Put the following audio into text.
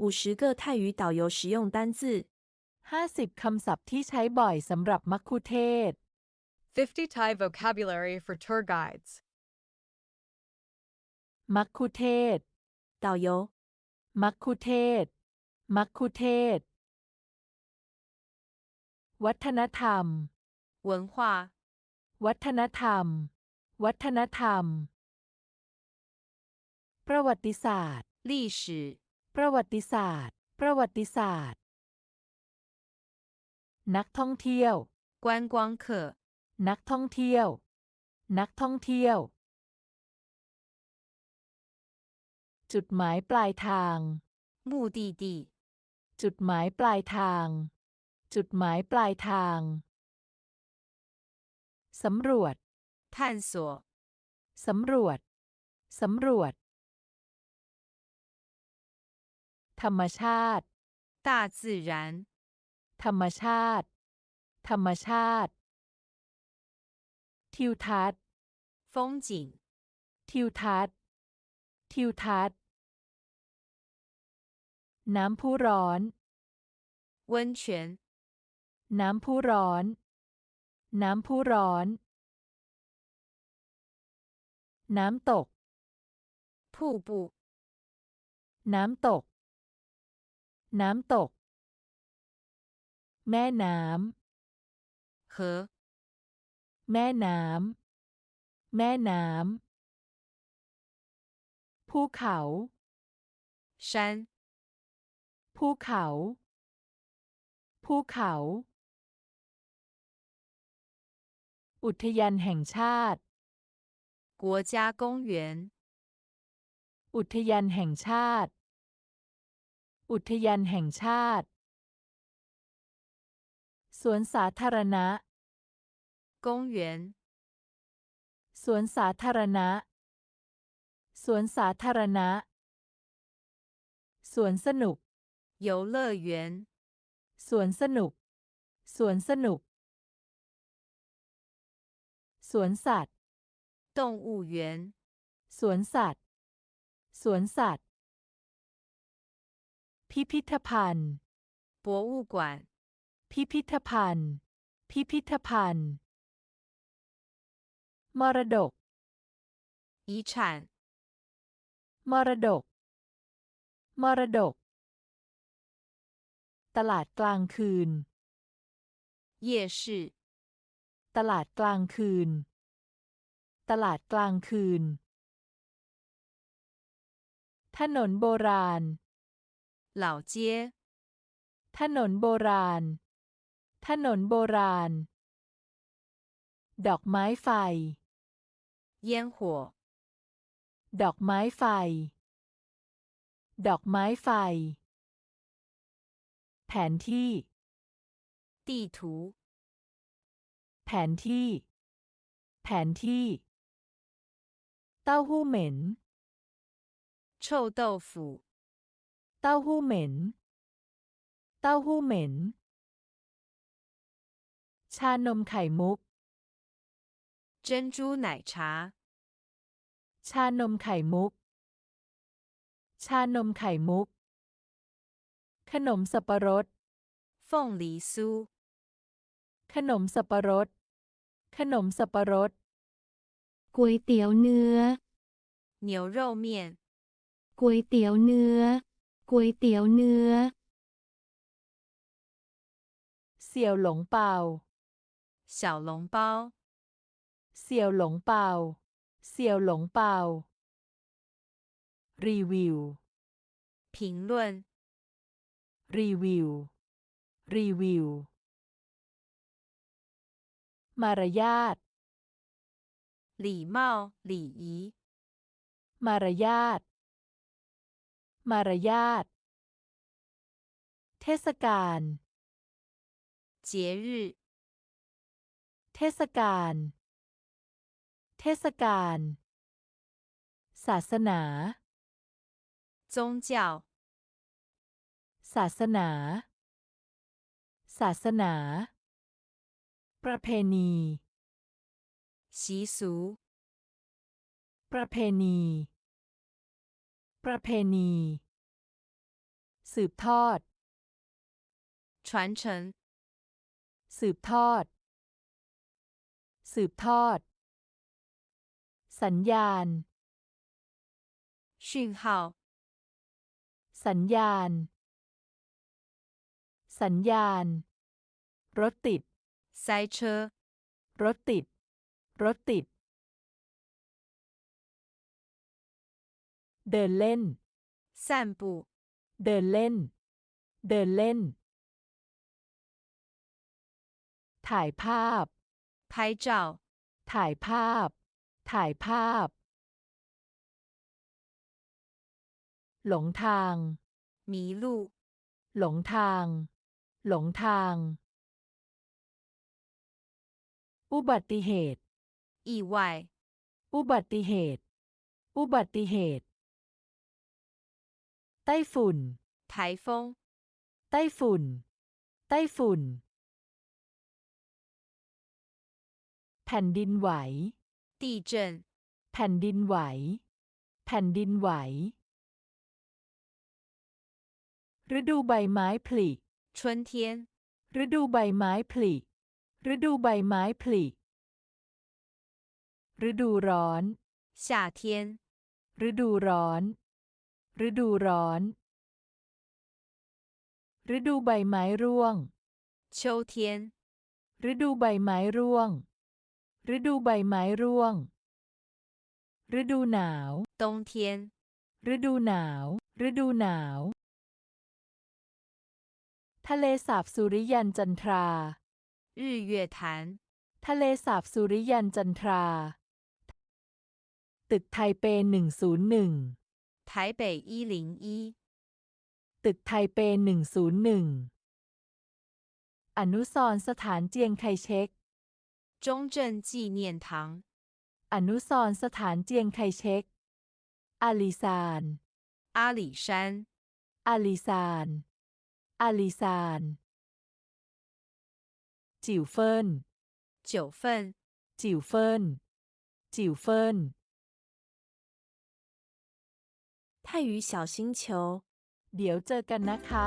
五十个泰语导游实用单字。 50 คำศัพท์ที่ใช้บ่อยสำหรับมัคคุเทศก์ 50 Thai vocabulary for tour guides. มัคคุเทศก์ 导游、 มัคคุเทศก์มัคคุเทศก์วัฒนธรรม 文化、 วัฒนธรรม วัฒนธรรม ประวัติศาสตร์ 历史、 ประวัติศาสตร์ ประวัติศาสตร์ นักท่องเที่ยวกวนกวางเขอนักท่องเที่ยว นักท่องเที่ยว จุดหมายปลายทางมูดีดีจุดหมายปลายทาง จุดหมายปลายทาง สำรวจ探索สำรวจ สำรวจ ธรรมชาติ 大自然、 ธรรมชาติ ธรรมชาติ ทิวทัศน์ 风景、 ทิวทัศน์ ทิวทัศน์ น้ำพุร้อน 温泉、 น้ำพุร้อน น้ำพุร้อน น้ำตก 瀑布、 น้ำตก น้ำตก แม่น้ 河、ำ แม่น้ำ แม่น้ำ ภูเขา 山、 ภูเขา ภูเขา อุทยานแห่งชาติ 国家公园、 อุทยานแห่งชาติ อุทยานแห่งชาติ สวนสาธารณะ 公园、 สวนสาธารณะ สวนสาธารณะ สวนสนุก 游乐园、 สวนสนุก สวนสนุก สวนสัตว์ 动物园、 สวนสัตว์ สวนสัตว์ พิพิธภัณฑ์ 博物馆、 พิพิธภัณฑ์ พิพิธภัณฑ์ มรดก 遗产、 มรดก มรดก ตลาดกลางคืน 夜市、 ตลาดกลางคืน ตลาดกลางคืน ถนนโบราณ เหล่าเจียถนนโบราณ ถนนโบราณ ดอกไม้ไฟ เยี่ยงหัว ดอกไม้ไฟ ดอกไม้ไฟ แผนที่ตีถูแผนที่ แผนที่ เต้าหู้เหม็น臭豆腐 เต้าหู้เหม็น เต้าหู้เหม็น ชานมไข่มุก เจนจูไหนชา ชานมไข่มุก ชานมไข่มุก ขนมสับปะรดฟงลีซู ขนมสับปะรด ขนมสับปะรด ก๋วยเตี๋ยวเนื้อ เหนียวโรเมียก๋วยเตี๋ยวเนื้อ ก๋วยเตี๋ยวเนื้อ เสี่ยวหลงเปาเสี่ยวหลงเปาเสี่ยวหลงเปาเสี่ยวหลงเปารีวิว评论รีวิวรีวิว มารยาท礼貌礼仪มารยาท มารยาท เทศกาล 节日、 เทศกาล เทศกาล ศาสนา 宗教、 ศาสนา ศาสนา ประเพณี 习俗、 ประเพณี ประเพณี ศ สืบทอด 传承、 สืบทอด สืบทอด สัญญาณ 讯号、 สัญญาณ สัญญาณ รถติด 塞车、 รถติด รถติด เดินเล่น 散步、 เดินเล่น เดินเล่น ถ่ายภาพ 拍照、 ถ่ายภาพ ถ่ายภาพ หลงทาง 迷路、 หลงทาง หลงทาง อุบัติเหตุ 意外、 อุบัติเหตุ อุบัติเหตุ ไ ต้ฝุ่น 台风、 ไต้ฝุ่น ไต้ฝุ่น แผ่นดินไหว 地震、 แผ่นดินไหว แผ่นดินไหว ฤดูใบไม้ผลิ 春天、 ฤดูใบไม้ผลิ ฤดูใบไม้ผลิ ฤดูร้อน 夏天、 ฤดูร้อน ฤดูร้อน ฤดูใบไม้ร่วง 秋天、 ฤดูใบไม้ร่วง ฤดูใบไม้ร่วง ฤดูหนาว 冬天、 ฤดูหนาว ฤดูหนาว ทะเลสาบสุริยันจันทรา 日月潭、 ทะเลสาบสุริยันจันทรา ตึกไทเปหนึ่งศูนย์หนึ่ง 台北一零一、 ตึกไทเปหนึ่งศูนย์หนึ่ง อนุสรณ์สถานเจียงไคเช็ก 中正纪念堂、 อนุสรณ์สถานเจียงไคเช็ก อาลีซาน 阿里山、 อาลีซาน อาลีซาน จิ๋วเฟิน 九份、 จิ๋วเฟิน จิ๋วเฟิน 泰语小星球。 เดี๋ยวเจอกันนะคะ